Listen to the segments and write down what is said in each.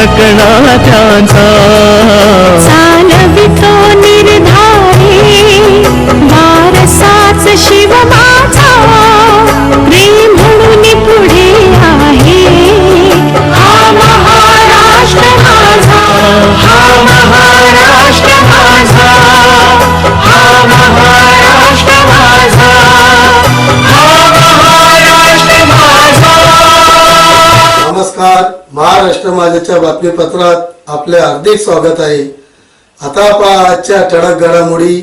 सकणा त्यांचा महाराष्ट्र माझ्याच्या बातमीपत्रात आपले हार्दिक स्वागत आहे. आता पहा आजच्या ठळक घडामोडी.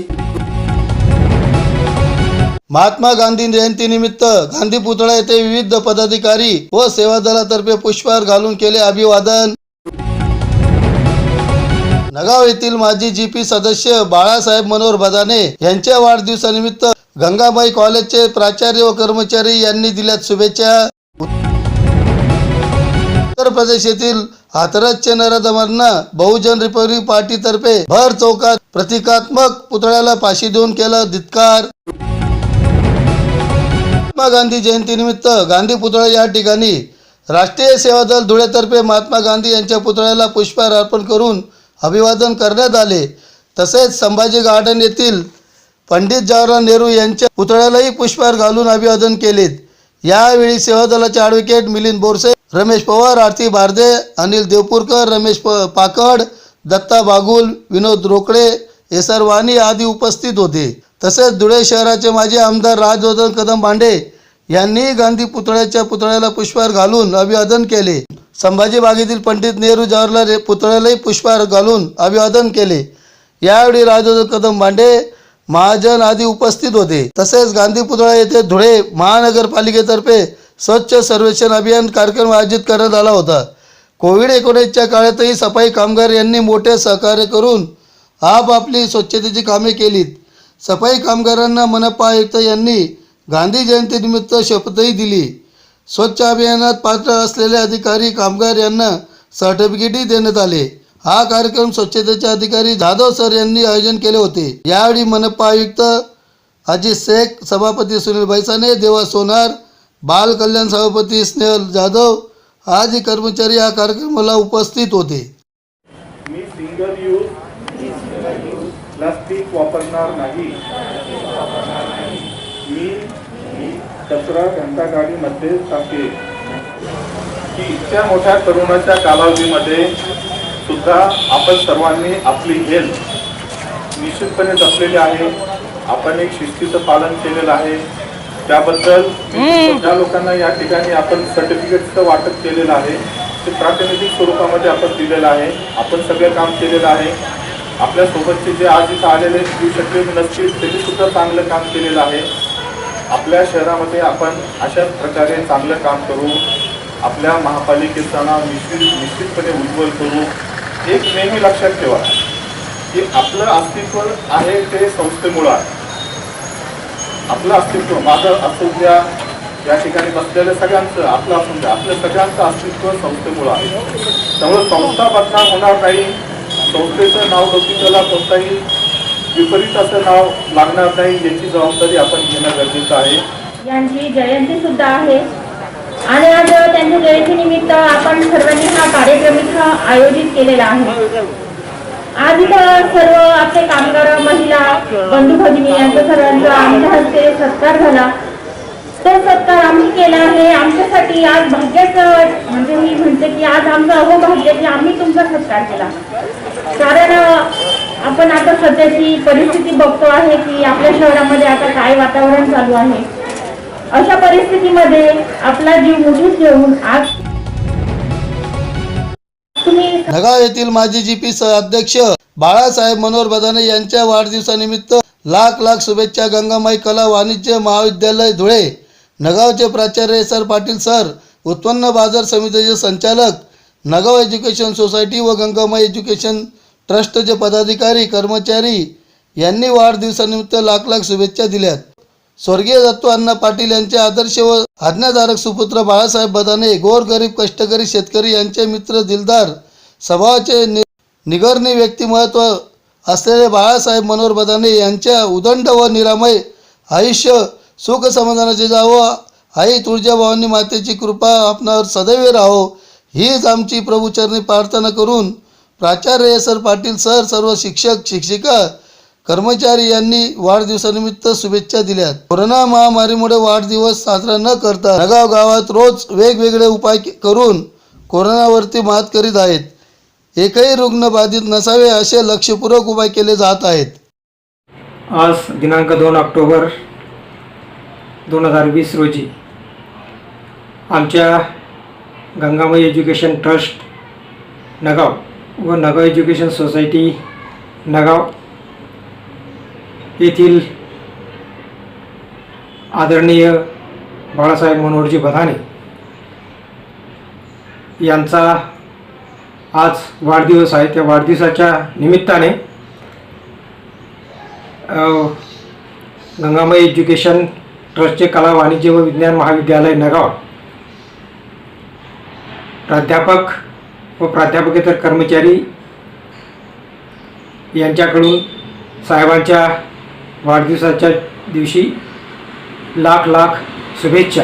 महात्मा गांधी जयंतीनिमित्त गांधी पुतळा येथे विविध पदाधिकारी व सेवा दलातर्फे पुष्पहार घालून केले अभिवादन. नगाव येथील माजी जीपी सदस्य बाळासाहेब मनोहर बदाने यांच्या वाढदिवसानिमित्त गंगाबाई कॉलेजचे प्राचार्य व कर्मचारी यांनी दिल्यात शुभेच्छा. उत्तर प्रदेश येथील हाथरसचे नराधमांना बहुजन रिपब्लिक पार्टीतर्फे भर चौकात प्रतिकात्मक पुतळ्याला फाशी देऊन केला धिक्कार महात्मा गांधी जयंतीनिमित्त गांधी पुतळा या ठिकाणी राष्ट्रीय सेवा दल धुळेतर्फे महात्मा गांधी यांच्या पुतळ्याला पुष्पहार अर्पण करून अभिवादन करण्यात आले. तसेच संभाजी गार्डन येथील पंडित जवाहरलाल नेहरू यांच्या पुतळ्यालाही पुष्पहार घालून अभिवादन केलेत. यावेळी सेवा दलाचे ॲडव्होकेट मिलिंद बोरसे रमेश पवार आरती भारदे अनिल देवपूरकर रमेश प पाकड दत्ता बागुल विनोद रोकडे एसर वाणी आदी उपस्थित होते. तसेच धुळे शहराचे माजी आमदार राजवर्धन कदम बांडे यांनी गांधी पुतळ्याच्या पुतळ्याला पुष्पहार घालून अभिवादन केले. संभाजी बागेतील पंडित नेहरू जवाहरलाल हे पुतळ्यालाही पुष्पहार घालून अभिवादन केले. यावेळी राजवर्धन कदम बांडे महाजन आदी उपस्थित होते. तसेच गांधी पुतळा येथे धुळे महानगरपालिकेतर्फे स्वच्छ सर्वेक्षण अभियान कार्यक्रम आयोजित करण्यात आला होता. कोविड एकोणीसच्या काळातही सफाई कामगार यांनी मोठे सहकार्य करून आपापली स्वच्छतेची कामे केलीत. सफाई कामगारांना मनपा आयुक्त यांनी गांधी जयंतीनिमित्त शपथही दिली. स्वच्छ अभियानात पात्र असलेले अधिकारी कामगार यांना सर्टिफिकेटही देण्यात आले. हा कार्यक्रम स्वच्छतेचे अधिकारी जाधव सर यांनी आयोजन केले होते. यावेळी मनपा आयुक्त अजित शेख सभापती सुनील भैसाने देवा सोनार बाल कल्याण सभापती स्नेहल जाधव आदी कर्मचारी या कार्यक्रमाला उपस्थित होते. मी सिंगल यूज प्लास्टिक वापरणार नाही. मी कचरा घंटागाडीमध्ये टाके की इतक्या मोठ्या तरुणाच्या कालावधीमध्ये सुद्धा आपण सर्वांनी आपली हेल्थ निश्चितपणे जपलेली आहे. आपण एक शिस्तीचं पालन केलेलं आहे. त्याबद्दल ज्या लोकांना या ठिकाणी आपण सर्टिफिकेटचं वाटप केलेलं आहे. ते प्रातिनिधिक स्वरूपामध्ये आपण दिलेलं आहे. आपण सगळं काम केलेलं आहे. आपल्या सोबतचे जे आज इथं आलेले येऊ शकले नसतील त्यांनी सुद्धा चांगलं काम केलेलं आहे. आपल्या शहरामध्ये आपण अशाच प्रकारे चांगलं काम करू. आपल्या महापालिकेचं नाव निश्चित निश्चितपणे उज्ज्वल करू. एक नेहमी लक्षात ठेवा की आपलं अस्तित्व आहे ते संस्थेमुळं आहे. आपलं अस्तित्व माझं असू द्या या ठिकाणी बसलेल्या सगळ्यांचं आपलं असून द्या आपलं सगळ्यांचं अस्तित्व संस्थेमुळं आहे. त्यामुळे संस्था बदनाम होणार नाही. संस्थेचं नाव लौकिकाला कोणताही विपरीत असं नाव लागणार नाही याची जबाबदारी आपण घेणं गरजेचं आहे. यांची जयंती सुद्धा आहे. आणि आज त्यांच्या जयंतीनिमित्त आपण सर्वांनी हा कार्यक्रम इथं आयोजित केलेला आहे. आज इथं सर्व आपले कामगार महिला बंधू भगिनी यांचा सर्वांचा आमच्या हस्ते सत्कार झाला. तो सत्कार आम्ही केला आहे. आमच्यासाठी आज भाग्याचं म्हणजे मी म्हणते की आज आमचं अहो भाग्य की आम्ही तुमचा सत्कार केला. कारण आपण आता सध्याची परिस्थिती बघतो आहे की आपल्या शहरामध्ये आता काय वातावरण चालू आहे. अशा परिस्थितीमध्ये आपला जीव मुठीत घेऊन आज नगाव येथील माजी जीपी अध्यक्ष बाळासाहेब मनोहर बदाने यांच्या वाढदिवसानिमित्त लाख लाख शुभेच्छा गंगामाई कला वाणिज्य महाविद्यालय धुळे. नगावचे प्राचार्य सर पाटील सर उत्पन्न बाजार समितीचे संचालक नगाव एज्युकेशन सोसायटी व गंगामाई एज्युकेशन ट्रस्टचे पदाधिकारी कर्मचारी यांनी वाढदिवसानिमित्त लाख लाख शुभेच्छा दिल्यात. स्वर्गीय दत्तू अण्णा पाटील यांचे आदर्श व आज्ञाधारक सुपुत्र बाळासाहेब बदाने गोरगरीब कष्टकरी शेतकरी यांचे मित्र दिलदार स्वभावाचे नि निगरणी व्यक्तिमत्व असलेले बाळासाहेब मनोहर बदाने यांच्या उदंड व निरामय आयुष्य सुख समाधानाचे जावं आई तुळजाभवानी मातेची कृपा आपणावर सदैव राहो हीच आमची प्रभूचरणी प्रार्थना करून प्राचार्य सर पाटील सर सर्व शिक्षक शिक्षिका कर्मचारी यांनी वाढदिवसानिमित्त शुभेच्छा दिल्या कोरोना महामारीमुळे वाढदिवस साजरा न करता नगाव गावात रोज वेगवेगळे उपाय करून कोरोनावरती मात करीत आहेत. एकही रुग्ण बाधित नसावे असे लक्षपूर्वक उपाय केले जात आहेत. आज दिनांक दोन ऑक्टोबर दोन हजार वीस रोजी आमच्या गंगामाई एज्युकेशन ट्रस्ट नगाव व नगाव एज्युकेशन सोसायटी नगाव येथील आदरणीय बाळासाहेब मनोहरजी बधाने यांचा आज वाढदिवस आहे. त्या वाढदिवसाच्या निमित्ताने गंगामय गंगामाई एज्युकेशन ट्रस्टचे कला वाणिज्य व विज्ञान महाविद्यालय नगाव. प्राध्यापक व प्राध्यापकेतर कर्मचारी यांच्याकडून साहेबांच्या वाढदिवसाच्या दिवशी लाख लाख शुभेच्छा.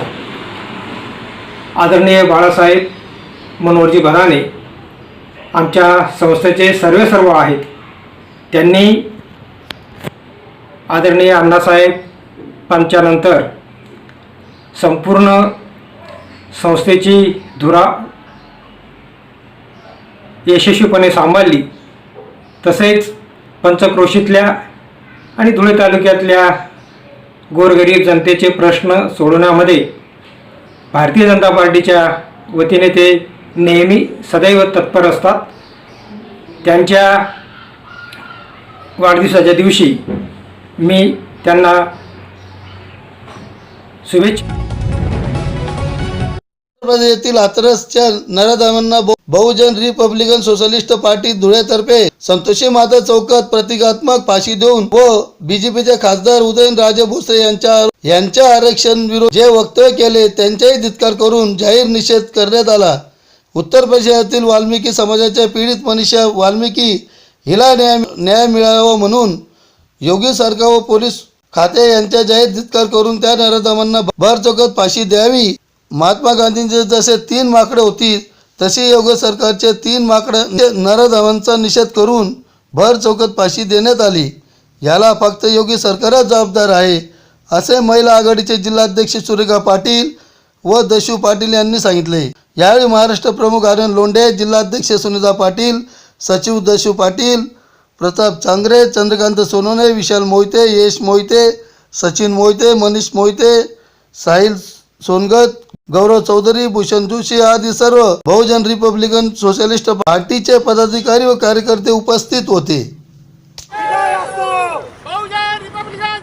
आदरणीय बाळासाहेब मनोहरजी भराने आमच्या संस्थेचे सर्वे सर्व आहेत. त्यांनी आदरणीय अण्णासाहेब पंच्यानंतर संपूर्ण संस्थेची धुरा यशस्वीपणे सांभाळली. तसेच पंचक्रोशीतल्या आणि धुळे तालुक्यातल्या गोरगरीब जनतेचे प्रश्न सोडवण्यामध्ये भारतीय जनता पार्टीच्या वतीने ते नेहमी सदैव तत्पर असतात. त्यांच्या वाढदिवसाच्या दिवशी मी त्यांना शुभेच्छा येथील हाथरसच्या नराधामांना बहुजन रिपब्लिकन सोशलिस्ट पार्टी धुळेतर्फे संतोषी माता चौकात प्रतिकात्मक फाशी देऊन व बीजेपीचे खासदार उदयनराजे भोसले यांच्या यांच्या आरक्षण विरोध जे वक्तव्य केले त्यांचाही धिक्कार करून जाहीर निषेध करण्यात आला. उत्तर प्रदेशातील वाल्मिकी समाजाच्या पीडित मनीषा वाल्मिकी हिला न्याय न्याय मिळावा म्हणून योगी सरकार व पोलीस खाते यांच्या जाहीर धिक्कार करून त्या नराधमांना भर फाशी द्यावी. महात्मा गांधींचे जसे तीन माकडे होती तसे योगी सरकारचे तीन माकडे नराधमांचा निषेध करून भर फाशी देण्यात आली. याला फक्त योगी सरकारच जबाबदार आहे असे महिला आघाडीचे जिल्हाध्यक्ष सुरेखा पाटील व दशू पाटील यांनी सांगितले. यावेळी महाराष्ट्र प्रमुख आर्यन लोंढे जिल्हाध्यक्ष सुनीता पाटील सचिव दशू पाटील प्रताप चांगरे चंद्रकांत सोनोने विशाल मोहिते यश मोहिते सचिन मोहिते मनीष मोहिते साहिल सोनगत गौरव चौधरी भूषण जोशी आदी सर्व बहुजन रिपब्लिकन सोशलिस्ट पार्टीचे पदाधिकारी व कार्यकर्ते उपस्थित होते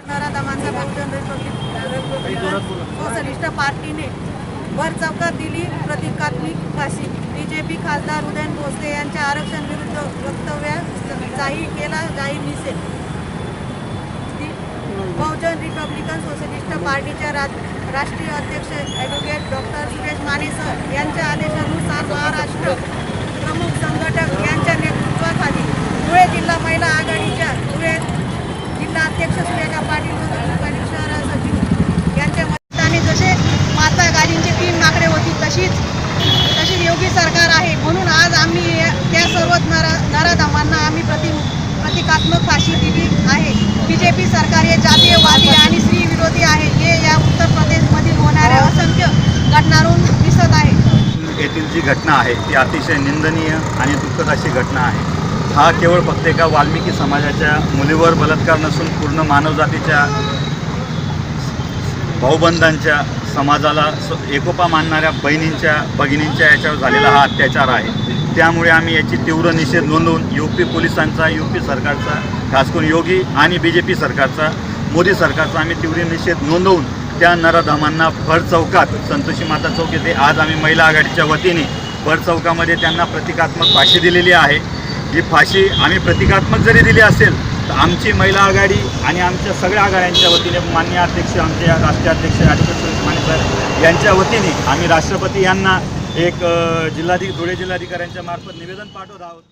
नराधमांचा बहुजन रिपब्लिक सोशलिस्ट पार्टीने वर चौकात दिली प्रतिकात्मक फाशी बीजेपी खासदार उदयन भोसले यांच्या आरक्षण विरुद्ध वक्तव्या जाहीर केला जाहीर निसेल बहुजन रिपब्लिकन सोशलिस्ट पार्टीच्या रा राष्ट्रीय अध्यक्ष advocate doctor Suresh Mane sir यांच्या आदेशानुसार महाराष्ट्र प्रमुख संघटक यांच्या नेतृत्वाखाली धुळे जिल्हा महिला आघाडीच्या धुळे जिल्हा अध्यक्ष सुरेखा पाटील शहर सचिव यांच्या मताने जसे महात्मा गांधींची तीन माकडे होती तशीच तशीच योगी सरकार आहे म्हणून आज आम्ही या- त्या सर्व नरा नराधमांना आम्ही प्रति प्रतिकात्मक फाशी दिली आहे. बी जे पी सरकार हे जातीयवादी आणि स्त्री विरोधी आहे. हे या उत्तर प्रदेशमधील होणाऱ्या असंख्य घटनांवरून दिसत आहे. येथील जी घटना आहे ती अतिशय निंदनीय आणि दुःखद अशी घटना आहे. हा केवळ फक्त एका वाल्मिकी समाजाच्या मुलीवर बलात्कार नसून पूर्ण मानवजातीच्या भाऊबंधांच्या समाजाला एकोपा मानणाऱ्या बहिणींच्या भगिनींच्या याच्यावर झालेला हा अत्याचार आहे. त्यामुळे आम्ही याची तीव्र निषेध नोंदवून यू पी पोलिसांचा यू पी सरकारचा खास करून योगी आणि बी जे पी सरकारचा मोदी सरकारचा आम्ही तीव्र निषेध नोंदवून त्या नराधामांना भर चौकात संतोषी माता चौक येथे आज आम्ही महिला आघाडीच्या वतीने भर चौकामध्ये त्यांना प्रतिकात्मक फाशी दिलेली आहे. ही फाशी आम्ही प्रतिकात्मक जरी दिली असेल तर आमची महिला आघाडी आणि आमच्या सगळ्या आघाड्यांच्या वतीने मान्य अध्यक्ष आमचे राष्ट्रीय अध्यक्ष ॲडव्होकेट माने सर यांच्या वतीने आम्ही राष्ट्रपती यांना एक जिल्हाधिक धुळे जिल्हाधिकाऱ्यांच्या मार्फत निवेदन पाठवत आहोत.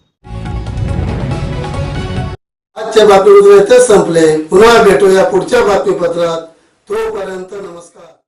आजच्या बातमीपत्र इथेच संपले. पुन्हा भेटूया पुढच्या बातमीपत्रात. तोपर्यंत नमस्कार.